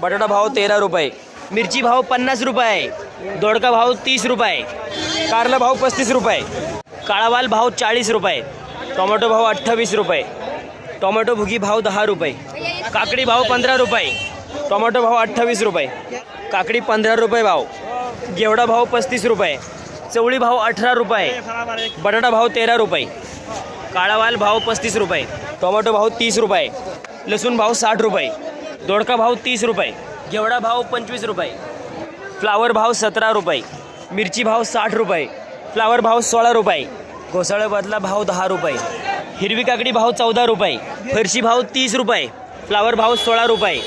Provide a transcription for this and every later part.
बटाटा भाव तेरा रुपये. मिरची भाव पन्नास रुपये. दोडका भाव तीस रुपये. कारला भाव पस्तीस रुपये. काळावाल भाव चाळीस रुपये. टोमॅटो भाव अठ्ठावीस रुपये. टोमॅटो भुगी भाव दहा रुपये. काकडी भाव पंधरा रुपये. टोमॅटो भाव अठ्ठावीस रुपये. काकडी पंधरा रुपये भाव. घेवडा भाव पस्तीस रुपये. चवळी भाव अठरा रुपये. बटाटा भाव तेरा रुपये. काळावाल भाव पस्तीस रुपये. टोमॅटो भाव तीस रुपये. लसूण भाव साठ रुपये. दोडका भाव तीस रुपये घेवडा भाव पंचवीस रुपये फ्लावर भाव सतरा रुपये मिरची भाव साठ रुपये फ्लावर भाव सोळा रुपये घोसाळा बदला भाव दहा रुपये हिरवी काकडी भाव चौदा रुपये फरशी भाव तीस रुपये फ्लावर भाव सोळा रुपये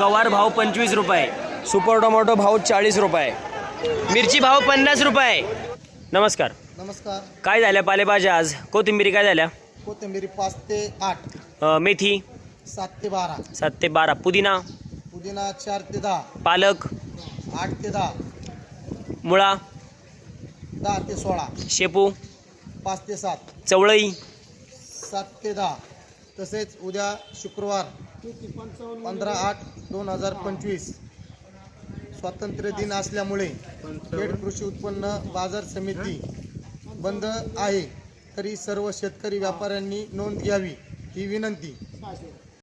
गवार भाव पंचवीस रुपये सुपर टोमॅटो भाव चाळीस रुपये मिरची भाव पन्नास रुपये. नमस्कार. नमस्कार. काय झाल्या पालेभाज्या आज? कोथिंबिरी काय झाल्या? कोथिंबिरी पाच ते आठ. अ, मेथी? सात ते बारा. सात ते बारा. पुदिना? पुदिना चार ते दहा. पालक? आठ ते दहा. मुळा? दहा ते सोळा. शेपू? पाच ते सात. चवळई सात ते दहा. तसेच उद्या शुक्रवार पंधरा आठ दोन हजार पंचवीस. स्वातंत्र्य दिन असल्यामुळे खेड कृषी उत्पन्न बाजार समिती बंद आहे. तरी सर्व शेतकरी व्यापाऱ्यांनी नोंद घ्यावी ही विनंती.